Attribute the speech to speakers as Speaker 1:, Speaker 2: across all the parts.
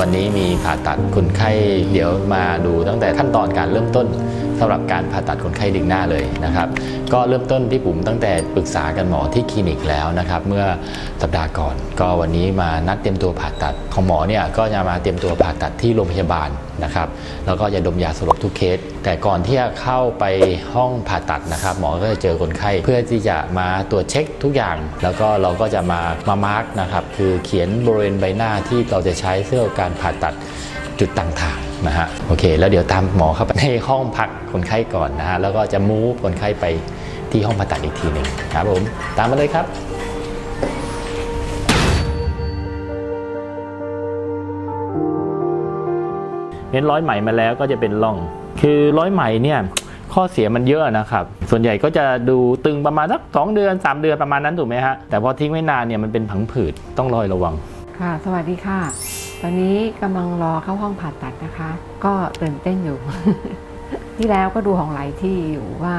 Speaker 1: วันนี้มีผ่าตัดคนไข้เดี๋ยวมาดูตั้งแต่ขั้นตอนการเริ่มต้น สำหรับการผ่าตัดคนไข้ดึงหน้าเลยนะครับก็เริ่มต้นพี่ปุ๋มตั้งแต่ปรึกษากันหมอที่คลินิกแล้วนะครับเมื่อสัปดาห์ก่อน ก็วันนี้มานัดเตรียมตัวผ่าตัดของหมอเนี่ยก็จะมาเตรียมตัวผ่าตัดที่โรงพยาบาลนะครับแล้วก็จะดมยาสลบทุกเคส แต่ก่อนที่จะเข้าไปห้องผ่าตัดนะครับ หมอก็จะเจอคนไข้เพื่อที่จะมาตรวจเช็คทุกอย่าง แล้วก็เราก็จะมามามาร์กนะครับคือเขียนบริเวณใบหน้าที่เราจะใช้เพื่อการผ่าตัดจุดต่างๆ นะฮะโอเค แล้วเดี๋ยวตามหมอเข้าไปในห้องพักคนไข้ก่อนนะฮะแล้วก็จะมูฟคนไข้ไปที่ห้องผ่าตัดอีกทีหนึ่งครับผมตามมาเลยครับเน้นร้อยไหมมาแล้วก็จะเป็นร่อง คือร้อยไหมเนี่ยข้อเสียมันเยอะนะครับ ส่วนใหญ่ก็จะดูตึงประมาณสักสองเดือน 3 เดือนประมาณนั้นถูกไหมฮะ แต่พอทิ้งไว้นานเนี่ยมันเป็นผังผืดต้องรอยระวัง
Speaker 2: ค่ะ สวัสดีค่ะ ตอนนี้กำลังรอเข้าห้องผ่าตัดนะคะ ก็ตื่นเต้นอยู่ ที่แล้วก็ดูของหลายที่อยู่ว่า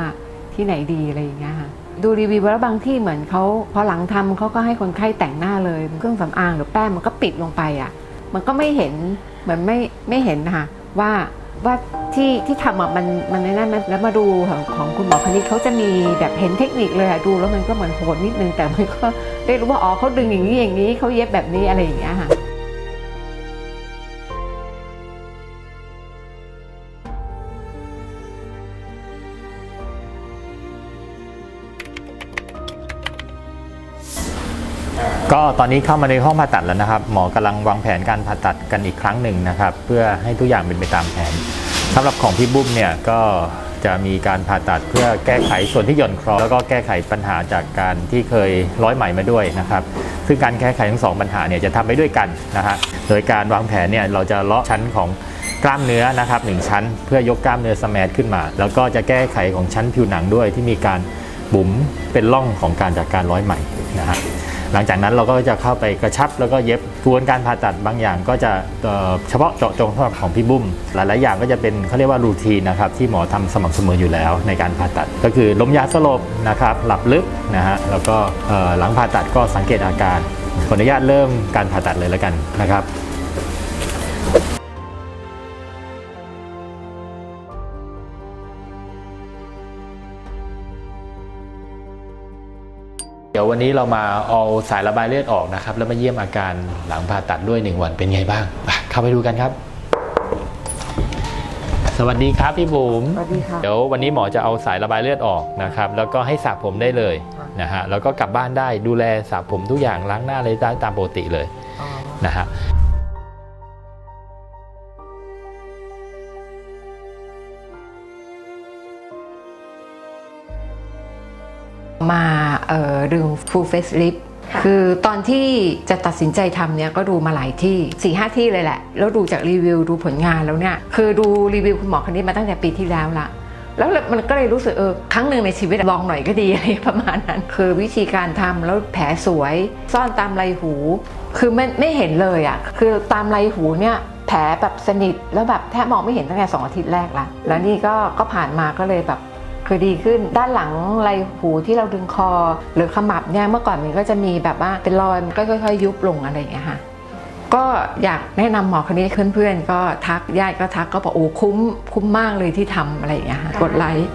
Speaker 2: ที่ไหนดีอะไรอย่างเงี้ยค่ะดูรีวิวแล้วบางที่เหมือนเขาพอหลังทำเขาก็ให้คนไข้แต่งหน้าเลยเครื่องสำอางหรือแป้งมันก็ปิดลงไปอะ มันก็ไม่เห็นเหมือนไม่ไม่เห็นนะคะว่าว่าที่ที่ทำอะมันมันในนั้นแล้วมาดูของของคุณหมอคณิตเขาจะมีแบบเห็นเทคนิคเลยอะดูแล้วมันก็เหมือนโหดนิดนึงแต่มันก็ได้รู้ว่าอ๋อเขาดึงอย่างนี้อย่างนี้เขาเย็บแบบนี้อะไรอย่างเงี้ยค่ะ
Speaker 1: ก็ตอนนี้เข้ามาในห้องผ่าตัดแล้วนะครับ หมอกำลังวางแผนการผ่าตัดกันอีกครั้งหนึ่งนะครับ เพื่อให้ทุกอย่างเป็นไปตามแผนสำหรับของพี่บุ้มเนี่ยก็จะมีการผ่าตัดเพื่อแก้ไขส่วนที่หย่อนคลอแล้วก็แก้ไขปัญหาจากการที่เคยร้อยไหมมาด้วยนะครับ ซึ่งการแก้ไขทั้งสองปัญหาเนี่ยจะทำไปด้วยกันนะฮะโดยการวางแผนเนี่ยเราจะเลาะชั้นของกล้ามเนื้อนะครับหนึ่งชั้น เพื่อยกกล้ามเนื้อสแมทขึ้นมา แล้วก็จะแก้ไขของชั้นผิวหนังด้วยที่มีการบุ๋มเป็นร่องของการจากการร้อยไหมนะฮะ หลังจากนั้นเราก็จะเข้าไปกระชับแล้วก็เย็บกระบวนการผ่าตัดบางอย่างก็จะเฉพาะเจาะจงสำหรับของพี่บุ้ม หลายๆอย่างก็จะเป็นเขาเรียกว่ารูทีนนะครับที่หมอทำสม่ำเสมออยู่แล้วในการผ่าตัด ก็คือล้มยาสลบนะครับหลับลึกนะฮะแล้วก็หลังผ่าตัดก็สังเกตอาการขออนุญาตเริ่มการผ่าตัดเลยแล้วกันนะครับ ดี๋ยววันนี้เรามาเอาสายระบายเลือดออกนะครับ แล้วมาเยี่ยมอาการหลังผ่าตัดด้วย 1 วันเป็นไงบ้างไปเข้าไปดูกันครับ สวัสดีครับพี่บุ๋ม
Speaker 2: สวัสดีค่ะ
Speaker 1: เดี๋ยววันนี้หมอจะเอาสายระบายเลือดออกนะครับ แล้วก็ให้สระผมได้เลย
Speaker 2: ค่ะ
Speaker 1: นะฮะแล้วก็กลับบ้านได้ดูแลสระผมทุกอย่างล้างหน้าอะไรได้ตามปกติเลยนะฮะ
Speaker 2: มาเอ่อดึง full face lift คือตอนที่จะตัดสินใจทำเนี่ยก็ดูมาหลายที่4ี่ห้าที่เลยแหละ แล้วดูจากรีวิวดูผลงานแล้วเนี่ยคือดูรีวิวคุณหมอคนนี้มาตั้งแต่ปีที่แล้วละแล้วมันก็เลยรู้สึกเออครั้งหนึ่งในชีวิตลองหน่อยก็ดีอะไรประมาณนั้น คือวิธีการทำแล้วแผลสวย ซ่อนตามไรหู คือไม่ไม่เห็นเลยอะ่ะคือตามไรหูเนี่ยแผลแบบสนิทแล้วแบบแทบมองไม่เห็นตั้งแต่สองอาทิตย์แรกละแล้วนี่ก็ก็ผ่านมาก็เลยแบบ คือดีขึ้น ด้านหลังไรหูที่เราดึงคอ หรือขมับเนี่ยเมื่อก่อนมันก็จะมีแบบว่าเป็นรอยมันก็ค่อยๆ ยุบลงอะไรอย่างเงี้ยค่ะก็อยากแนะนำหมอคนนี้ให้เพื่อนๆ ก็ทักญาติก็ทักก็บอกโอ้คุ้มคุ้มมากเลยที่ทำอะไรอย่างเงี้ยค่ะกดไลค์